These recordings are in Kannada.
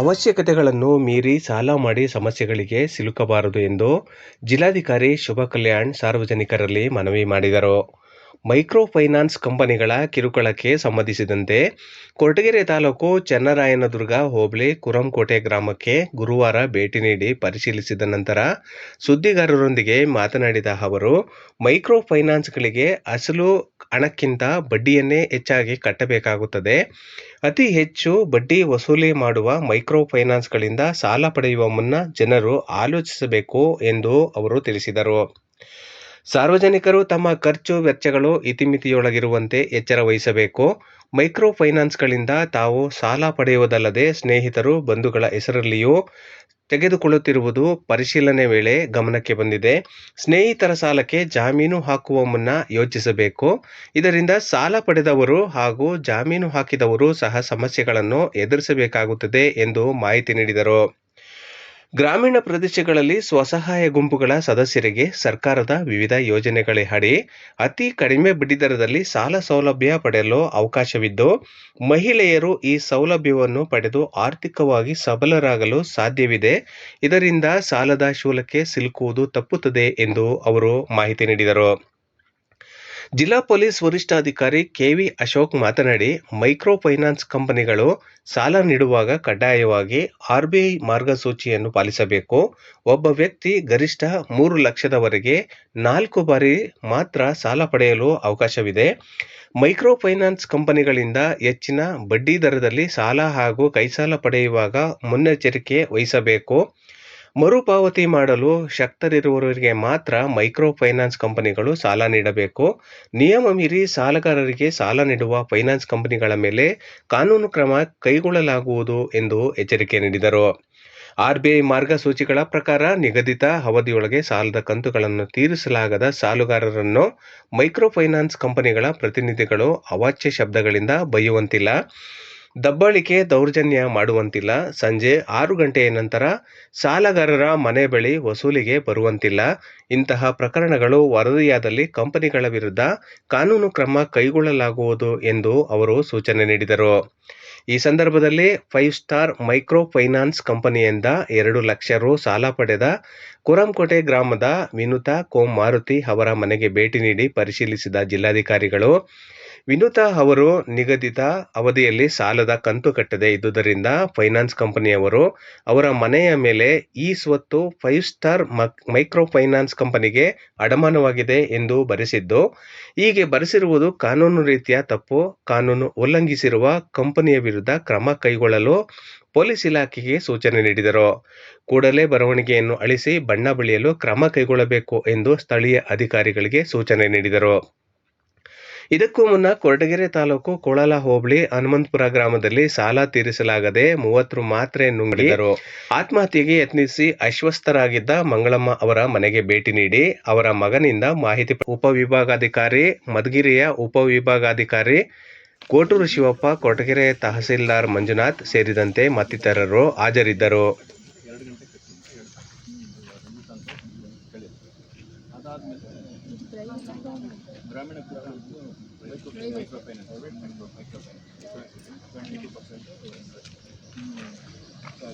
ಅವಶ್ಯಕತೆಗಳನ್ನು ಮೀರಿ ಸಾಲ ಮಾಡಿ ಸಮಸ್ಯೆಗಳಿಗೆ ಸಿಲುಕಬಾರದು ಎಂದು ಜಿಲ್ಲಾಧಿಕಾರಿ ಶುಭ ಕಲ್ಯಾಣ್ ಸಾರ್ವಜನಿಕರಲ್ಲಿ ಮನವಿ ಮಾಡಿದರು. ಮೈಕ್ರೋ ಫೈನಾನ್ಸ್ ಕಂಪನಿಗಳ ಕಿರುಕುಳಕ್ಕೆ ಸಂಬಂಧಿಸಿದಂತೆ ಕೊರಟಗೆರೆ ತಾಲೂಕು ಚನ್ನರಾಯನದುರ್ಗ ಹೋಬಳಿ ಕುರಂಕೋಟೆ ಗ್ರಾಮಕ್ಕೆ ಗುರುವಾರ ಭೇಟಿ ನೀಡಿ ಪರಿಶೀಲಿಸಿದ ನಂತರ ಸುದ್ದಿಗಾರರೊಂದಿಗೆ ಮಾತನಾಡಿದ ಅವರು ಮೈಕ್ರೋ ಫೈನಾನ್ಸ್ಗಳಿಗೆ ಅಸಲು ಹಣಕ್ಕಿಂತ ಬಡ್ಡಿಯನ್ನೇ ಹೆಚ್ಚಾಗಿ ಕಟ್ಟಬೇಕಾಗುತ್ತದೆ. ಅತಿ ಹೆಚ್ಚು ಬಡ್ಡಿ ವಸೂಲಿ ಮಾಡುವ ಮೈಕ್ರೋ ಫೈನಾನ್ಸ್ಗಳಿಂದ ಸಾಲ ಪಡೆಯುವ ಮುನ್ನ ಜನರು ಆಲೋಚಿಸಬೇಕು ಎಂದು ಅವರು ತಿಳಿಸಿದರು. ಸಾರ್ವಜನಿಕರು ತಮ್ಮ ಖರ್ಚು ವೆಚ್ಚಗಳು ಇತಿಮಿತಿಯೊಳಗಿರುವಂತೆ ಎಚ್ಚರ ವಹಿಸಬೇಕು. ಮೈಕ್ರೋ ಫೈನಾನ್ಸ್ಗಳಿಂದ ತಾವು ಸಾಲ ಪಡೆಯುವುದಲ್ಲದೆ ಸ್ನೇಹಿತರು ಬಂಧುಗಳ ಹೆಸರಲ್ಲಿಯೂ ತೆಗೆದುಕೊಳ್ಳುತ್ತಿರುವುದು ಪರಿಶೀಲನೆ ವೇಳೆ ಗಮನಕ್ಕೆ ಬಂದಿದೆ. ಸ್ನೇಹಿತರ ಸಾಲಕ್ಕೆ ಜಾಮೀನು ಹಾಕುವ ಮುನ್ನ ಯೋಚಿಸಬೇಕು. ಇದರಿಂದ ಸಾಲ ಪಡೆದವರು ಹಾಗೂ ಜಾಮೀನು ಹಾಕಿದವರು ಸಹ ಸಮಸ್ಯೆಗಳನ್ನು ಎದುರಿಸಬೇಕಾಗುತ್ತದೆ ಎಂದು ಮಾಹಿತಿ ನೀಡಿದರು. ಗ್ರಾಮೀಣ ಪ್ರದೇಶಗಳಲ್ಲಿ ಸ್ವಸಹಾಯ ಗುಂಪುಗಳ ಸದಸ್ಯರಿಗೆ ಸರ್ಕಾರದ ವಿವಿಧ ಯೋಜನೆಗಳ ಅಡಿ, ಅತಿ ಕಡಿಮೆ ಬಡ್ಡಿದರದಲ್ಲಿ ಸಾಲ ಸೌಲಭ್ಯ ಪಡೆಯಲು ಅವಕಾಶವಿದ್ದು, ಮಹಿಳೆಯರು ಈ ಸೌಲಭ್ಯವನ್ನು ಪಡೆದು ಆರ್ಥಿಕವಾಗಿ ಸಬಲರಾಗಲು ಸಾಧ್ಯವಿದೆ. ಇದರಿಂದ ಸಾಲದ ಶೂಲಕ್ಕೆ ಸಿಲುಕುವುದು ತಪ್ಪುತ್ತದೆ ಎಂದು ಅವರು ಮಾಹಿತಿ ನೀಡಿದರು. ಜಿಲ್ಲಾ ಪೊಲೀಸ್ ವರಿಷ್ಠಾಧಿಕಾರಿ ಕೆವಿ ಅಶೋಕ್ ಮಾತನಾಡಿ, ಮೈಕ್ರೋ ಫೈನಾನ್ಸ್ ಕಂಪನಿಗಳು ಸಾಲ ನೀಡುವಾಗ ಕಡ್ಡಾಯವಾಗಿ ಆರ್ಬಿಐ ಮಾರ್ಗಸೂಚಿಯನ್ನು ಪಾಲಿಸಬೇಕು. ಒಬ್ಬ ವ್ಯಕ್ತಿ ಗರಿಷ್ಠ ಮೂರು ಲಕ್ಷದವರೆಗೆ ನಾಲ್ಕು ಬಾರಿ ಮಾತ್ರ ಸಾಲ ಪಡೆಯಲು ಅವಕಾಶವಿದೆ. ಮೈಕ್ರೋ ಫೈನಾನ್ಸ್ ಕಂಪನಿಗಳಿಂದ ಹೆಚ್ಚಿನ ಬಡ್ಡಿ ದರದಲ್ಲಿ ಸಾಲ ಹಾಗೂ ಕೈಸಾಲ ಪಡೆಯುವಾಗ ಮುನ್ನೆಚ್ಚರಿಕೆ ವಹಿಸಬೇಕು. ಮರುಪಾವತಿ ಮಾಡಲು ಶಕ್ತರಿರುವವರಿಗೆ ಮಾತ್ರ ಮೈಕ್ರೋ ಫೈನಾನ್ಸ್ ಕಂಪನಿಗಳು ಸಾಲ ನೀಡಬೇಕು. ನಿಯಮ ಮೀರಿ ಸಾಲಗಾರರಿಗೆ ಸಾಲ ನೀಡುವ ಫೈನಾನ್ಸ್ ಕಂಪನಿಗಳ ಮೇಲೆ ಕಾನೂನು ಕ್ರಮ ಕೈಗೊಳ್ಳಲಾಗುವುದು ಎಂದು ಎಚ್ಚರಿಕೆ ನೀಡಿದರು. ಆರ್ಬಿಐ ಮಾರ್ಗಸೂಚಿಗಳ ಪ್ರಕಾರ ನಿಗದಿತ ಅವಧಿಯೊಳಗೆ ಸಾಲದ ಕಂತುಗಳನ್ನು ತೀರಿಸಲಾಗದ ಸಾಲಗಾರರನ್ನು ಮೈಕ್ರೋ ಫೈನಾನ್ಸ್ ಕಂಪನಿಗಳ ಪ್ರತಿನಿಧಿಗಳು ಅವಾಚ್ಯ ಶಬ್ದಗಳಿಂದ ಬೈಯುವಂತಿಲ್ಲ. ದಬ್ಬಾಳಿಕೆ ದೌರ್ಜನ್ಯ ಮಾಡುವಂತಿಲ್ಲ. ಸಂಜೆ ಆರು ಗಂಟೆಯ ನಂತರ ಸಾಲಗಾರರ ಮನೆ ಬಳಿ ವಸೂಲಿಗೆ ಬರುವಂತಿಲ್ಲ. ಇಂತಹ ಪ್ರಕರಣಗಳು ವರದಿಯಾದಲ್ಲಿ ಕಂಪನಿಗಳ ವಿರುದ್ಧ ಕಾನೂನು ಕ್ರಮ ಕೈಗೊಳ್ಳಲಾಗುವುದು ಎಂದು ಅವರು ಸೂಚನೆ ನೀಡಿದರು. ಈ ಸಂದರ್ಭದಲ್ಲಿ ಫೈವ್ ಸ್ಟಾರ್ ಮೈಕ್ರೋ ಫೈನಾನ್ಸ್ ಕಂಪನಿಯಿಂದ ಎರಡು ಲಕ್ಷ ರು ಸಾಲ ಪಡೆದ ಕುರಂಕೋಟೆ ಗ್ರಾಮದ ವಿನುತಾ ಕೋಂ ಮಾರುತಿ ಅವರ ಮನೆಗೆ ಭೇಟಿ ನೀಡಿ ಪರಿಶೀಲಿಸಿದ ಜಿಲ್ಲಾಧಿಕಾರಿಗಳು ವಿನುತಾ ಅವರು ನಿಗದಿತ ಅವಧಿಯಲ್ಲಿ ಸಾಲದ ಕಂತು ಕಟ್ಟದೆ. ಇದ್ದುದರಿಂದ ಫೈನಾನ್ಸ್ ಕಂಪನಿಯವರು ಅವರ ಮನೆಯ ಮೇಲೆ ಈ ಸ್ವತ್ತು ಫೈವ್ ಸ್ಟಾರ್ ಮೈಕ್ರೋ ಫೈನಾನ್ಸ್ ಕಂಪನಿಗೆ ಅಡಮಾನವಾಗಿದೆ ಎಂದು ಬರೆಸಿದ್ದು, ಹೀಗೆ ಬರೆಸಿರುವುದು ಕಾನೂನು ರೀತಿಯ ತಪ್ಪು. ಕಾನೂನು ಉಲ್ಲಂಘಿಸಿರುವ ಕಂಪನಿಯ ವಿರುದ್ಧ ಕ್ರಮ ಕೈಗೊಳ್ಳಲು ಪೊಲೀಸ್ ಇಲಾಖೆಗೆ ಸೂಚನೆ ನೀಡಿದರು. ಕೂಡಲೇ ಬರವಣಿಗೆಯನ್ನು ಅಳಿಸಿ ಬಣ್ಣ ಬಳಿಯಲು ಕ್ರಮ ಕೈಗೊಳ್ಳಬೇಕು ಎಂದು ಸ್ಥಳೀಯ ಅಧಿಕಾರಿಗಳಿಗೆ ಸೂಚನೆ ನೀಡಿದರು. ಇದಕ್ಕೂ ಮುನ್ನ ಕೊರಟಗೆರೆ ತಾಲೂಕು ಕೊಳಲ ಹೋಬಳಿ ಹನುಮಂತಪುರ ಗ್ರಾಮದಲ್ಲಿ ಸಾಲ ತೀರಿಸಲಾಗದೆ ಮೂವತ್ತರು ಮಾತ್ರೆ ನುಂಗಿದರು. ಆತ್ಮಹತ್ಯೆಗೆ ಯತ್ನಿಸಿ ಅಸ್ವಸ್ಥರಾಗಿದ್ದ ಮಂಗಳಮ್ಮ ಅವರ ಮನೆಗೆ ಭೇಟಿ ನೀಡಿ ಅವರ ಮಗನಿಂದ ಮಾಹಿತಿ ಉಪವಿಭಾಗಾಧಿಕಾರಿ ಮಧುಗಿರಿಯ ಉಪವಿಭಾಗಾಧಿಕಾರಿ ಕೋಟೂರು ಶಿವಪ್ಪ ಕೊರಟಗೆರೆ ತಹಸೀಲ್ದಾರ್ ಮಂಜುನಾಥ್ ಸೇರಿದಂತೆ ಮತ್ತಿತರರು ಹಾಜರಿದ್ದರು.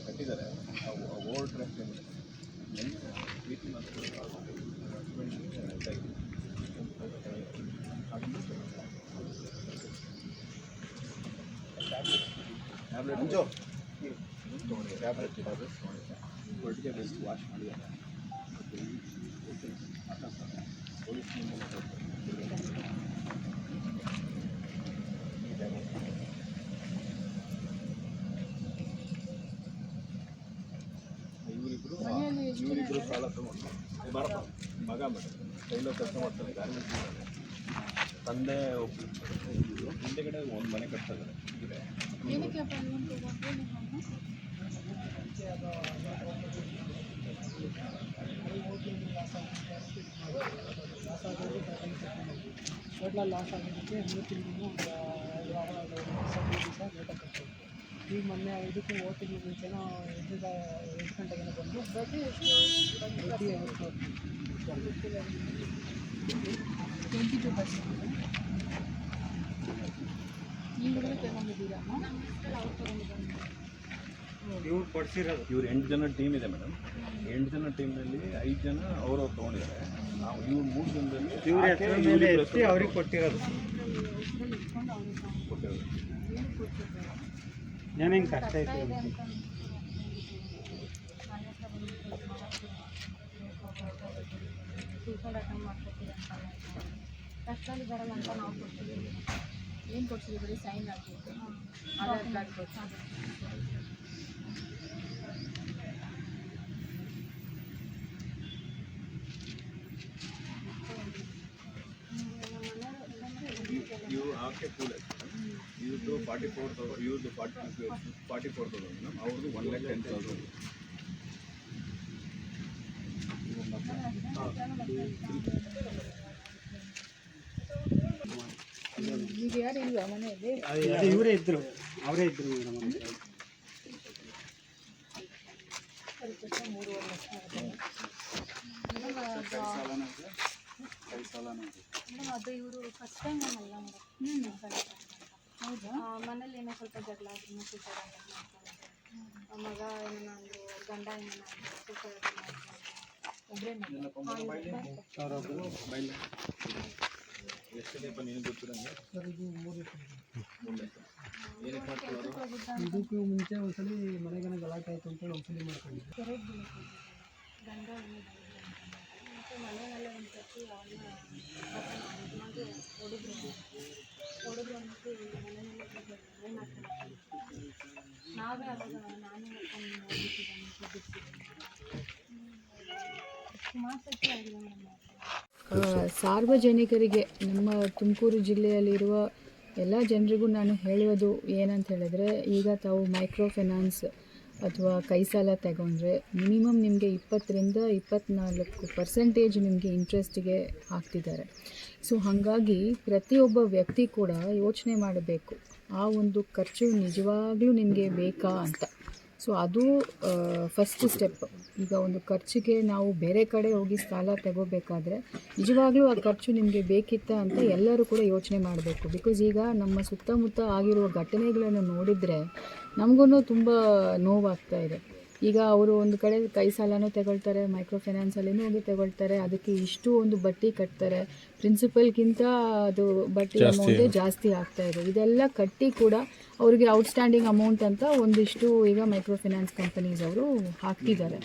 ಕಟ್ಟಿದ್ದಾರೆ ಓಲ್ಡ್ ಟ್ರಸ್ಟ್ ಪ್ರೀತಿ ಮತ್ತು ಟ್ಯಾಬ್ಲೆಟ್ ಟ್ಯಾಬ್ಲೆಟ್ ಟ್ಯಾಬ್ಲೆಟ್ಸ್ ಒಟ್ಟಿಗೆ ಬೆಸ್ಟ್ ವಾಶ್ ಮಾಡಿ ಪೊಲೀಸ್ ಇವರಿಬ್ರು ಬಾರಪ್ಪ. ಮಗ ಮಗ. ಕೈలో ಕೆಲಸ ಮಾಡ್ತಾನೆ ಗಾರ್ಮೆಂಟ್ಸ್ ತಂದೆ ಒಬ್ಬರು ಹಿಂದೆಗಡೆ ಒಂದು ಮನೆ ಕಟ್ತಾ ಟೋಟಲ್ ಲಾಸ್ ಆಗಿದ್ದಕ್ಕೆ ಮೂರು ತಿಂಗಳು ಒಂದು ಐದು ವಾರ ಈಗ ಮೊನ್ನೆ ಇದಕ್ಕೆ ಓ ತಿಂಗಳು ಮುಂಚೆನೋ ಎಂಟು ಎಂಟು ಗಂಟೆಗೆ ಬಂದು ಟ್ವೆಂಟಿ ಟು ಪರ್ಸೆಂಟ್ ಅವ್ರು ತಗೊಂಡಿದ್ದಾರೆ. ಇವ್ರು ಕೊಡ್ಸಿರೋದು. ಇವ್ರು ಎಂಟು ಜನ ಟೀಮ್ ಇದೆ ಮೇಡಮ್ ಎಂಟು ಜನ ಟೀಮ್ನಲ್ಲಿ ಐದು ಜನ ಅವ್ರವ್ರು ತೊಗೊಂಡಿದ್ದಾರೆ. ನಾವು ಇವ್ರು ಮೂರು ಜನದಲ್ಲಿ ಅವ್ರಿಗೆ ಕೊಟ್ಟಿರೋದು ಹೆಸ್ರಲ್ಲಿ ಇಟ್ಕೊಂಡು ಅವ್ರಿಗೆ ಕೊಟ್ಟಿರೋದು. ಏನು ಕೊಟ್ಟಿದ್ದಾರೆ ಏನೇನು ಕಷ್ಟ ಕಷ್ಟ ಐತೆ ಇದೆ ಅಂತ ಅಂತ ನನ್ನ ಹತ್ರ ಬಂದು ಸೂಸೈಡ್ ಅಟೆಂಡ್ ಮಾಡ್ಕೊತೀವಿ ಅಂತ ಕಷ್ಟದಲ್ಲಿ ಬರಲ್ಲ ಅಂತ ನಾವು ಕೊಡ್ತೀವಿ ಏನು ಇವ್ರದ್ದು ಫಾರ್ಟಿ ಫೋರ್ ತೌಸಂಡ್ ಇವ್ರದ್ದು forty forty four thousand madam ಅವ್ರದ್ದು ಒನ್ ಲ್ಯಾಕ್ ಟೆನ್ ತೌಸಂಡ್ ಇವರೇ ಇದ್ರು. ಅವರೇ ಇದ್ರು ಮೇಡಮ್ ಅದು ಇವರು ಫಸ್ಟ್ ಟೈಮ್ ಅಲ್ಲ ಮೇಡಮ್. ಹೌದಾ ಮನೇಲಿ ಏನೋ ಸ್ವಲ್ಪ ಜಗಳ ಆದ್ರೂ ಸೂಸೈಡ್ ಮಾಡ್ತಾರೆ. ಮಗ ಏನೋ ಅಂದ್ರು ಗಂಡ ಏನೋ ಅಂದ್ರು ಸೂಸೈಡ್ ಏನಕ್ಕೆ ಮಾಡ್ಕೊಳ್ಳೋರು ಇದಕ್ಕೂ ಮುಂಚೆ ಒಂದ್ಸಲಿ ಮನೆಗನ ಗಲಾಟೆ ಆಯಿತು ಅಂತೇಳಿ ಒಂದ್ಸಲಿ ಮಾಡ್ಕೊಂಡಿದ್ದೆ ಕೆರೆಗೆ ಗಂಡ ಏನೋ ಮತ್ತು ಮನೆಯಲ್ಲೇ ಒಂದು ಸರ್ತಿ ಅವನ್ನ ಸಾರ್ವಜನಿಕರಿಗೆ ನಮ್ಮ ತುಮಕೂರು ಜಿಲ್ಲೆಯಲ್ಲಿರುವ ಎಲ್ಲ ಜನರಿಗೂ ನಾನು ಹೇಳುವುದು ಏನಂತ ಹೇಳಿದ್ರೆ, ಈಗ ತಾವು ಮೈಕ್ರೋ ಫೈನಾನ್ಸ್ ಅಥವಾ ಕೈ ಸಾಲ ತಗೊಂಡ್ರೆ ಮಿನಿಮಮ್ ನಿಮಗೆ ಇಪ್ಪತ್ತರಿಂದ ಇಪ್ಪತ್ನಾಲ್ಕು ಪರ್ಸೆಂಟೇಜ್ ನಿಮಗೆ ಇಂಟ್ರೆಸ್ಟಿಗೆ ಹಾಕ್ತಿದ್ದಾರೆ. ಸೊ, ಹಾಗಾಗಿ ಪ್ರತಿಯೊಬ್ಬ ವ್ಯಕ್ತಿ ಕೂಡ ಯೋಚನೆ ಮಾಡಬೇಕು. ಆ ಒಂದು ಖರ್ಚು ನಿಜವಾಗ್ಲೂ ನಿಮಗೆ ಬೇಕಾ ಅಂತ. ಸೊ ಅದು ಫಸ್ಟ್ ಸ್ಟೆಪ್ ಈಗ ಒಂದು ಖರ್ಚಿಗೆ ನಾವು ಬೇರೆ ಕಡೆ ಹೋಗಿ ಸಾಲ ತಗೋಬೇಕಾದ್ರೆ ನಿಜವಾಗ್ಲೂ ಆ ಖರ್ಚು ನಿಮಗೆ ಬೇಕಿತ್ತ ಅಂತ ಎಲ್ಲರೂ ಕೂಡ ಯೋಚನೆ ಮಾಡಬೇಕು. ಬಿಕಾಸ್ ಈಗ ನಮ್ಮ ಸುತ್ತಮುತ್ತ ಆಗಿರುವ ಘಟನೆಗಳನ್ನು ನೋಡಿದರೆ ನಮಗೂ ತುಂಬ ನೋವಾಗ್ತಾ ಇದೆ. ಈಗ ಅವರು ಒಂದು ಕಡೆ ಕೈ ಸಾಲನೂ ತಗೊಳ್ತಾರೆ ಮೈಕ್ರೋ ಫೈನಾನ್ಸಲ್ಲಿನೂ ಹೋಗಿ ತಗೊಳ್ತಾರೆ ಅದಕ್ಕೆ ಇಷ್ಟು ಒಂದು ಬಡ್ಡಿ ಕಟ್ತಾರೆ. ಪ್ರಿನ್ಸಿಪಲ್ಗಿಂತ ಅದು ಬಡ್ಡಿ ಅಮೌಂಟೇ ಜಾಸ್ತಿ ಆಗ್ತಾ ಇದೆ. ಇದೆಲ್ಲ ಕಟ್ಟಿ ಕೂಡ ಅವರಿಗೆ ಔಟ್ಸ್ಟ್ಯಾಂಡಿಂಗ್ ಅಮೌಂಟ್ ಅಂತ ಒಂದಿಷ್ಟು ಈಗ ಮೈಕ್ರೋ ಫೈನಾನ್ಸ್ ಕಂಪನೀಸ್ ಅವರು ಹಾಕ್ತಿದ್ದಾರೆ.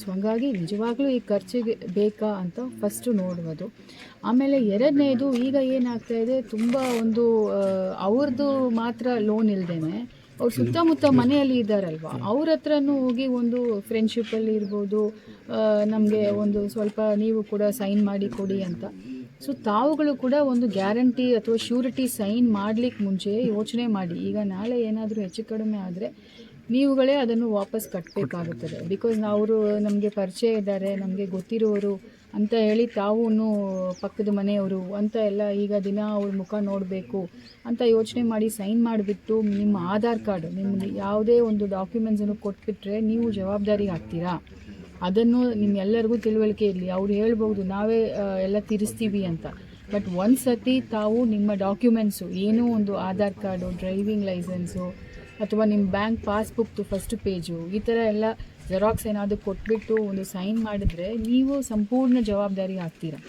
ಸೊ ಹಾಗಾಗಿ ನಿಜವಾಗ್ಲೂ ಈ ಖರ್ಚಿಗೆ ಬೇಕಾ ಅಂತ ಫಸ್ಟು ನೋಡುವುದು ಆಮೇಲೆ ಎರಡನೇದು ಈಗ ಏನಾಗ್ತಾ ಇದೆ ತುಂಬ ಒಂದು ಅವ್ರದ್ದು ಮಾತ್ರ ಲೋನ್ ಇಲ್ದೇನೆ ಅವ್ರು ಸುತ್ತಮುತ್ತ ಮನೆಯಲ್ಲಿ ಇದ್ದಾರಲ್ವ? ಅವ್ರ ಹತ್ರನೂ ಹೋಗಿ ಒಂದು ಫ್ರೆಂಡ್ಶಿಪ್ಪಲ್ಲಿ ಇರ್ಬೋದು ನಮಗೆ ಒಂದು ಸ್ವಲ್ಪ ನೀವು ಕೂಡ ಸೈನ್ ಮಾಡಿ ಕೊಡಿ ಅಂತ. ಸೊ ತಾವುಗಳು ಕೂಡ ಒಂದು ಗ್ಯಾರಂಟಿ ಅಥವಾ ಶ್ಯೂರಿಟಿ ಸೈನ್ ಮಾಡ್ಲಿಕ್ಕೆ ಮುಂಚೆ ಯೋಚನೆ ಮಾಡಿ. ಈಗ ನಾಳೆ ಏನಾದರೂ ಹೆಚ್ಚು ಕಡಿಮೆ ಆದರೆ ನೀವುಗಳೇ ಅದನ್ನು ವಾಪಸ್ ಕಟ್ಟಬೇಕಾಗುತ್ತದೆ ಬಿಕಾಸ್ ಅವರು ನಮಗೆ ಪರಿಚಯ ಇದ್ದಾರೆ ನಮಗೆ ಗೊತ್ತಿರೋರು ಅಂತ ಹೇಳಿ ತಾವೂ ಪಕ್ಕದ ಮನೆಯವರು ಅಂತ ಎಲ್ಲ ಈಗ ದಿನ ಅವ್ರ ಮುಖ ನೋಡಬೇಕು ಅಂತ ಯೋಚನೆ ಮಾಡಿ ಸೈನ್ ಮಾಡಿಬಿಟ್ಟು ನಿಮ್ಮ ಆಧಾರ್ ಕಾರ್ಡ್, ನಿಮ್ಮ ಯಾವುದೇ ಒಂದು ಡಾಕ್ಯುಮೆಂಟ್ಸನ್ನು ಕೊಟ್ಬಿಟ್ರೆ ನೀವು ಜವಾಬ್ದಾರಿ ಆಗ್ತೀರಾ? ಅದನ್ನು ನಿಮ್ಮೆಲ್ಲರಿಗೂ ತಿಳುವಳಿಕೆ ಇರಲಿ. ಅವ್ರು ಹೇಳ್ಬೋದು ನಾವೇ ಎಲ್ಲ ತಿರ್ಸ್ತೀವಿ ಅಂತ. ಬಟ್ ಒಂದು ಸತಿ ತಾವು ನಿಮ್ಮ ಡಾಕ್ಯುಮೆಂಟ್ಸು ಏನೂ ಒಂದು ಆಧಾರ್ ಕಾರ್ಡು ಡ್ರೈವಿಂಗ್ ಲೈಸೆನ್ಸು ಅಥವಾ ನಿಮ್ಮ ಬ್ಯಾಂಕ್ ಪಾಸ್ಬುಕ್ದು ಫಸ್ಟ್ ಪೇಜು ಈ ಥರ ಎಲ್ಲ ಜೆರಾಕ್ಸ್ ಏನಾದರೂ ಕೊಟ್ಬಿಟ್ಟು ಒಂದು ಸೈನ್ ಮಾಡಿದ್ರೆ ನೀವು ಸಂಪೂರ್ಣ ಜವಾಬ್ದಾರಿ ಆಗ್ತೀರಾ?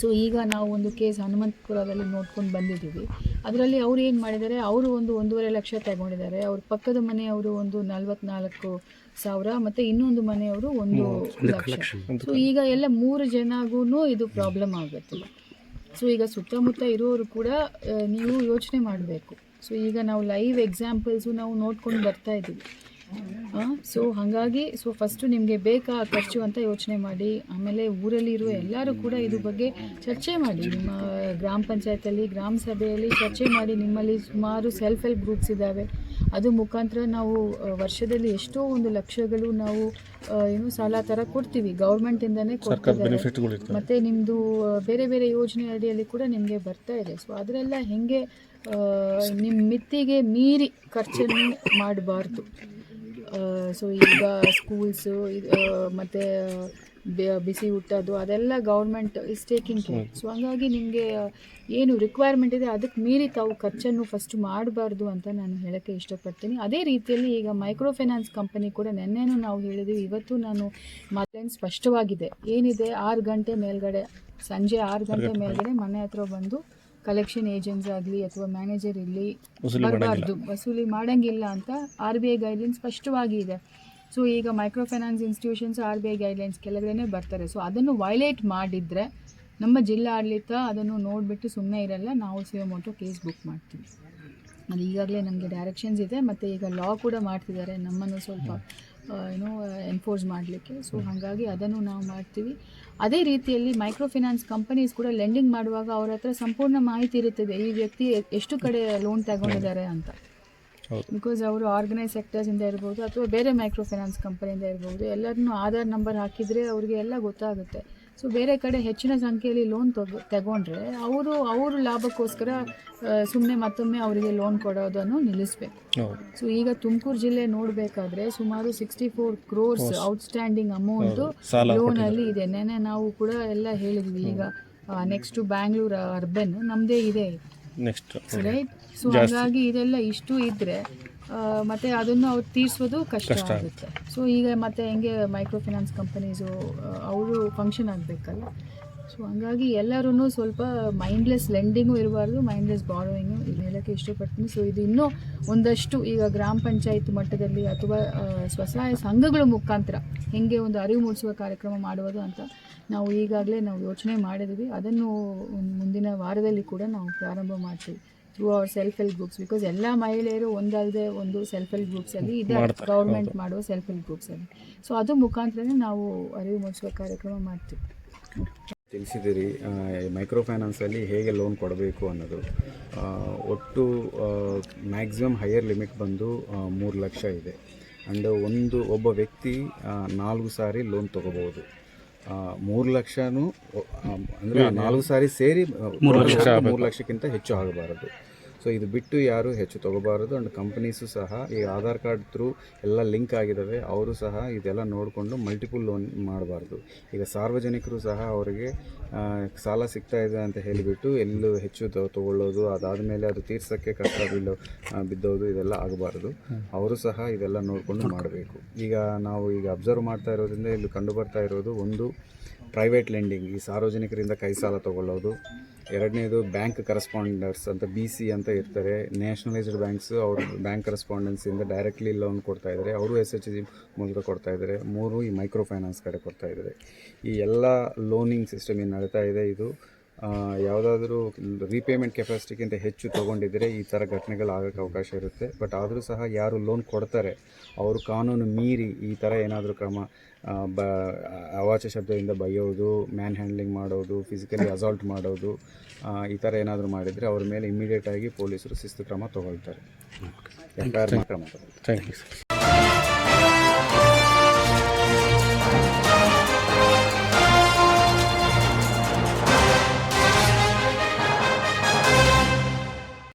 ಸೊ ಈಗ ನಾವು ಒಂದು ಕೇಸ್ ಹನುಮಂತಪುರದಲ್ಲಿ ನೋಡ್ಕೊಂಡು ಬಂದಿದ್ದೀವಿ. ಅದರಲ್ಲಿ ಅವ್ರು ಏನು ಮಾಡಿದ್ದಾರೆ? ಅವರು ಒಂದು ಒಂದೂವರೆ ಲಕ್ಷ ತಗೊಂಡಿದ್ದಾರೆ. ಅವ್ರ ಪಕ್ಕದ ಮನೆಯವರು ಒಂದು ನಲ್ವತ್ನಾಲ್ಕು ಸಾವಿರ ಮತ್ತು ಇನ್ನೊಂದು ಮನೆಯವರು ಒಂದು ಲಕ್ಷ. ಸೊ ಈಗ ಎಲ್ಲ ಮೂರು ಜನಗೂ ಇದು ಪ್ರಾಬ್ಲಮ್ ಆಗುತ್ತೆ. ಸೊ ಈಗ ಸುತ್ತಮುತ್ತ ಇರೋರು ಕೂಡ ನೀವು ಯೋಚನೆ ಮಾಡಬೇಕು. ಸೊ ಈಗ ನಾವು ಲೈವ್ ಎಕ್ಸಾಂಪಲ್ಸು ನಾವು ನೋಡ್ಕೊಂಡು ಬರ್ತಾ ಇದ್ದೀವಿ. ಸೊ ಹಾಗಾಗಿ ಸೊ ಫಸ್ಟು ನಿಮಗೆ ಬೇಕಾ ಖರ್ಚು ಅಂತ ಯೋಚನೆ ಮಾಡಿ ಆಮೇಲೆ ಊರಲ್ಲಿರುವ ಎಲ್ಲರೂ ಕೂಡ ಇದ್ರ ಬಗ್ಗೆ ಚರ್ಚೆ ಮಾಡಿ. ನಿಮ್ಮ ಗ್ರಾಮ ಪಂಚಾಯತಲ್ಲಿ ಗ್ರಾಮ ಸಭೆಯಲ್ಲಿ ಚರ್ಚೆ ಮಾಡಿ ನಿಮ್ಮಲ್ಲಿ ಸುಮಾರು ಸೆಲ್ಫ್ ಹೆಲ್ಪ್ ಗ್ರೂಪ್ಸ್ ಇದ್ದಾವೆ. ಅದು ಮುಖಾಂತರ ನಾವು ವರ್ಷದಲ್ಲಿ ಎಷ್ಟೋ ಒಂದು ಲಕ್ಷಗಳು ನಾವು ಏನು ಸಾಲ ಥರ ಕೊಡ್ತೀವಿ. ಗೌರ್ಮೆಂಟಿಂದನೇ ಕೊಡ್ತಿದ್ದಾರೆ. ಮತ್ತು ನಿಮ್ಮದು ಬೇರೆ ಬೇರೆ ಯೋಜನೆ ಅಡಿಯಲ್ಲಿ ಕೂಡ ನಿಮಗೆ ಬರ್ತಾ ಇದೆ. ಸೊ ಅದರೆಲ್ಲ ಹೆಂಗೆ ನಿಮ್ಮ ಮಿತ್ತಿಗೆ ಮೀರಿ ಖರ್ಚನ್ನು ಮಾಡಬಾರ್ದು. ಸೊ ಈಗ ಸ್ಕೂಲ್ಸು ಮತ್ತು ಬಿಸಿ ಹುಟ್ಟೋದು ಅದೆಲ್ಲ government is taking care so ಹಂಗಾಗಿ ನಿಮಗೆ ಏನು ರಿಕ್ವೈರ್ಮೆಂಟ್ ಇದೆ ಅದಕ್ಕೆ ಮೀರಿ ತಾವು ಖರ್ಚನ್ನು ಫಸ್ಟ್ ಮಾಡಬಾರ್ದು ಅಂತ ನಾನು ಹೇಳೋಕ್ಕೆ ಇಷ್ಟಪಡ್ತೀನಿ. ಅದೇ ರೀತಿಯಲ್ಲಿ ಈಗ ಮೈಕ್ರೋ ಫೈನಾನ್ಸ್ ಕಂಪನಿ ಕೂಡ ನೆನ್ನೆನೂ ನಾವು ಹೇಳಿದ್ವಿ ಇವತ್ತು ನಾನು ಮಾತೇನು ಸ್ಪಷ್ಟವಾಗಿದೆ. ಏನಿದೆ ಆರು ಗಂಟೆ ಮೇಲ್ಗಡೆ ಸಂಜೆ ಆರು ಗಂಟೆ ಮೇಲ್ಗಡೆ ಮನೆ ಹತ್ರ ಬಂದು ಕಲೆಕ್ಷನ್ ಏಜೆಂಟ್ಸ್ ಆಗಲಿ ಅಥವಾ ಮ್ಯಾನೇಜರ್ ಇರಲಿ ಬರಬಾರ್ದು ವಸೂಲಿ ಮಾಡೋಂಗಿಲ್ಲ ಅಂತ ಆರ್ ಬಿ ಐ ಗೈಡ್ಲೈನ್ಸ್ ಸ್ಪಷ್ಟವಾಗಿ ಇದೆ. ಸೊ ಈಗ micro finance institutions R B I guidelines ಕೆಳಗಡೆ ಬರ್ತಾರೆ. ಸೊ ಅದನ್ನು ವೈಲೇಟ್ ಮಾಡಿದರೆ ನಮ್ಮ ಜಿಲ್ಲಾ ಆಡಳಿತ ಅದನ್ನು ನೋಡಿಬಿಟ್ಟು ಸುಮ್ಮನೆ ಇರಲ್ಲ ನಾವು ಸಿಒಮೋಟೋ ಕೇಸ್ ಬುಕ್ ಮಾಡ್ತೀವಿ. ಅದು ಈಗಾಗಲೇ ನಮಗೆ ಡೈರೆಕ್ಷನ್ಸ್ ಇದೆ ಮತ್ತು ಈಗ ಲಾ ಕೂಡ ಮಾಡ್ತಿದ್ದಾರೆ. ನಮ್ಮನ್ನು ಸ್ವಲ್ಪ ಏನೋ ಎನ್ಫೋರ್ಸ್ ಮಾಡಲಿಕ್ಕೆ. ಸೊ ಹಾಗಾಗಿ ಅದನ್ನು ನಾವು ಮಾಡ್ತೀವಿ. ಅದೇ ರೀತಿಯಲ್ಲಿ ಮೈಕ್ರೋ ಫಿನಾನ್ಸ್ ಕಂಪನೀಸ್ ಕೂಡ ಲೆಂಡಿಂಗ್ ಮಾಡುವಾಗ ಅವ್ರ ಹತ್ರ ಸಂಪೂರ್ಣ ಮಾಹಿತಿ ಇರುತ್ತದೆ. ಈ ವ್ಯಕ್ತಿ ಎಷ್ಟು ಕಡೆ ಲೋನ್ ತಗೊಂಡಿದ್ದಾರೆ ಅಂತ. ಬಿಕಾಸ್ ಅವರು ಆರ್ಗನೈಸ್ ಸೆಕ್ಟರ್ಸಿಂದ ಇರ್ಬೋದು ಅಥವಾ ಬೇರೆ ಮೈಕ್ರೋ ಫೈನಾನ್ಸ್ ಕಂಪನಿಯಿಂದ ಇರ್ಬೋದು ಎಲ್ಲರನ್ನೂ ಆಧಾರ್ ನಂಬರ್ ಹಾಕಿದರೆ ಅವ್ರಿಗೆ ಎಲ್ಲ ಗೊತ್ತಾಗುತ್ತೆ. ಸೊ ಬೇರೆ ಕಡೆ ಹೆಚ್ಚಿನ ಸಂಖ್ಯೆಯಲ್ಲಿ ಲೋನ್ ತಗೊ ತಗೊಂಡ್ರೆ ಅವರು ಅವರು ಲಾಭಕ್ಕೋಸ್ಕರ ಸುಮ್ಮನೆ ಮತ್ತೊಮ್ಮೆ ಅವರಿಗೆ ಲೋನ್ ಕೊಡೋದನ್ನು ನಿಲ್ಲಿಸಬೇಕು. ಸೊ ಈಗ ತುಮಕೂರು ಜಿಲ್ಲೆ ನೋಡಬೇಕಾದ್ರೆ ಸುಮಾರು sixty four crores outstanding amount ಲೋನಲ್ಲಿ ಇದೆ. ನೆನೆ ನಾವು ಕೂಡ ಎಲ್ಲ ಹೇಳಿದ್ವಿ. ಈಗ ನೆಕ್ಸ್ಟ್ ಬ್ಯಾಂಗ್ಳೂರ್ ಅರ್ಬನ್ ನಮ್ಮದೇ ಇದೆ. ನೆಕ್ಸ್ಟ್ ರೈಟ್ ಸೊ ಹಾಗಾಗಿ ಇದೆಲ್ಲ ಇಷ್ಟು ಇದ್ದರೆ ಮತ್ತೆ ಅದನ್ನು ಅವ್ರು ತೀರಿಸೋದು ಕಷ್ಟ ಆಗುತ್ತೆ. ಸೊ ಈಗ ಮತ್ತೆ ಹೆಂಗೆ ಮೈಕ್ರೋ ಫೈನಾನ್ಸ್ ಕಂಪನೀಸು ಅವರು ಫಂಕ್ಷನ್ ಆಗಬೇಕಲ್ಲ? ಸೊ ಹಂಗಾಗಿ ಎಲ್ಲರೂ ಸ್ವಲ್ಪ ಮೈಂಡ್ಲೆಸ್ ಲೆಂಡಿಂಗು ಇರಬಾರ್ದು ಮೈಂಡ್ಲೆಸ್ ಬಾರೋಯಿಂಗು ಇದು ಹೇಳೋಕ್ಕೆ ಇಷ್ಟಪಡ್ತೀನಿ. ಸೊ ಇದು ಇನ್ನೂ ಒಂದಷ್ಟು ಈಗ ಗ್ರಾಮ ಪಂಚಾಯತ್ ಮಟ್ಟದಲ್ಲಿ ಅಥವಾ ಸ್ವಸಹಾಯ ಸಂಘಗಳ ಮುಖಾಂತರ ಹೆಂಗೆ ಒಂದು ಅರಿವು ಮೂಡಿಸುವ ಕಾರ್ಯಕ್ರಮ ಮಾಡುವುದು ಅಂತ ನಾವು ಈಗಾಗಲೇ ನಾವು ಯೋಚನೆ ಮಾಡಿದ್ವಿ. ಅದನ್ನು ಮುಂದಿನ ವಾರದಲ್ಲಿ ಕೂಡ ನಾವು ಪ್ರಾರಂಭ ಮಾಡ್ತೀವಿ. Through our self help groups because ಎಲ್ಲ ಮಹಿಳೆಯರು ಒಂದಲ್ಲದೆ ಒಂದು ಸೆಲ್ಫ್ ಹೆಲ್ಪ್ ಗ್ರೂಪ್ಸಲ್ಲಿ ಇದೆ ಗೌರ್ಮೆಂಟ್ ಮಾಡುವ ಸೆಲ್ಫ್ ಹೆಲ್ಪ್ ಗ್ರೂಪ್ಸಲ್ಲಿ ಸೊ ಅದು ಮುಖಾಂತರನೇ ನಾವು ಅರಿವು ಮೂಡಿಸುವ ಕಾರ್ಯಕ್ರಮ ಮಾಡ್ತೀವಿ. ತಿಳಿಸಿದಿರಿ ಮೈಕ್ರೋ ಫೈನಾನ್ಸಲ್ಲಿ ಹೇಗೆ ಲೋನ್ ಕೊಡಬೇಕು ಅನ್ನೋದು. ಒಟ್ಟು ಮ್ಯಾಕ್ಸಿಮಮ್ ಹೈಯರ್ ಲಿಮಿಟ್ ಬಂದು ಮೂರು ಲಕ್ಷ ಇದೆ. ಆ್ಯಂಡ್ ಒಂದು ಒಬ್ಬ ವ್ಯಕ್ತಿ ನಾಲ್ಕು ಸಾರಿ ಲೋನ್ ತೊಗೋಬೋದು ಮೂರು ಲಕ್ಷನೂ ಅಂದರೆ ನಾಲ್ಕು ಸಾರಿ ಸೇರಿ ಮೂರು ಲಕ್ಷ ಮೂರು ಲಕ್ಷಕ್ಕಿಂತ ಹೆಚ್ಚು ಆಗಬಾರದು. ಸೊ ಇದು ಬಿಟ್ಟು ಯಾರು ಹೆಚ್ಚು ತಗೋಬಾರದು. ಆ್ಯಂಡ್ ಕಂಪ್ನೀಸು ಸಹ ಈ ಆಧಾರ್ ಕಾರ್ಡ್ ಥ್ರೂ ಎಲ್ಲ ಲಿಂಕ್ ಆಗಿದ್ದಾವೆ ಅವರು ಸಹ ಇದೆಲ್ಲ ನೋಡಿಕೊಂಡು ಮಲ್ಟಿಪಲ್ ಲೋನ್ ಮಾಡಬಾರ್ದು. ಈಗ ಸಾರ್ವಜನಿಕರು ಸಹ ಅವರಿಗೆ ಸಾಲ ಸಿಗ್ತಾ ಇದೆ ಅಂತ ಹೇಳಿಬಿಟ್ಟು ಎಲ್ಲೂ ಹೆಚ್ಚು ತಗೊಳ್ಳೋದು ಅದಾದ ಮೇಲೆ ಅದು ತೀರ್ಸೋಕ್ಕೆ ಕಷ್ಟ ಬೀಳೋ ಬಿದ್ದೋದು ಇದೆಲ್ಲ ಆಗಬಾರ್ದು. ಅವರು ಸಹ ಇದೆಲ್ಲ ನೋಡಿಕೊಂಡು ಮಾಡಬೇಕು. ಈಗ ನಾವು ಈಗ ಅಬ್ಸರ್ವ್ ಮಾಡ್ತಾ ಇರೋದ್ರಿಂದ ಇಲ್ಲಿ ಕಂಡು ಬರ್ತಾ ಇರೋದು ಒಂದು ಪ್ರೈವೇಟ್ ಲೆಂಡಿಂಗ್, ಈ ಸಾರ್ವಜನಿಕರಿಂದ ಕೈ ಸಾಲ ತಗೊಳ್ಳೋದು. ಎರಡನೇದು ಬ್ಯಾಂಕ್ ಕರೆಸ್ಪಾಂಡರ್ಸ್ ಅಂತ ಬಿ ಸಿ ಅಂತ ಇರ್ತಾರೆ. ನ್ಯಾಷನಲೈಸ್ಡ್ ಬ್ಯಾಂಕ್ಸ್, ಅವರು ಬ್ಯಾಂಕ್ ಕರೆಸ್ಪಾಂಡೆನ್ಸಿಂದ ಡೈರೆಕ್ಟ್ಲಿ ಲೋನ್ ಕೊಡ್ತಾ ಇದ್ದಾರೆ ಅವರು ಎಸ್ ಎಚ್ ಜಿ ಮೂಲಕ ಕೊಡ್ತಾ ಇದ್ದಾರೆ ಮೂರು ಈ ಮೈಕ್ರೋ ಫೈನಾನ್ಸ್ ಕಡೆ ಕೊಡ್ತಾ ಇದ್ದಾರೆ ಈ ಎಲ್ಲ ಲೋನಿಂಗ್ ಸಿಸ್ಟಮ್ ಏನು ನಡೀತಾ ಇದೆ, ಇದು ಯಾವುದಾದ್ರೂ ರೀಪೇಮೆಂಟ್ ಕೆಪಾಸಿಟಿಗಿಂತ ಹೆಚ್ಚು ತೊಗೊಂಡಿದ್ದರೆ ಈ ಥರ ಘಟನೆಗಳು ಆಗೋಕ್ಕೆ ಅವಕಾಶ ಇರುತ್ತೆ. ಬಟ್ ಆದರೂ ಸಹ ಯಾರು ಲೋನ್ ಕೊಡ್ತಾರೆ ಅವರು ಕಾನೂನು ಮೀರಿ ಈ ಥರ ಏನಾದರೂ ಕ್ರಮ ಬ ಅವಾಚ್ಯ ಶಬ್ದದಿಂದ ಬೈಯೋದು ಮ್ಯಾನ್ ಹ್ಯಾಂಡ್ಲಿಂಗ್ ಮಾಡೋದು ಫಿಸಿಕಲಿ ಅಸಾಲ್ಟ್ ಮಾಡೋದು ಈ ಥರ ಏನಾದರೂ ಮಾಡಿದರೆ ಅವ್ರ ಮೇಲೆ ಇಮಿಡಿಯೇಟಾಗಿ ಪೊಲೀಸರು ಶಿಸ್ತು ಕ್ರಮ ತಗೊಳ್ತಾರೆ. ಕ್ರಮ ತಗೊಳ್ತಾರೆ. Thank you sir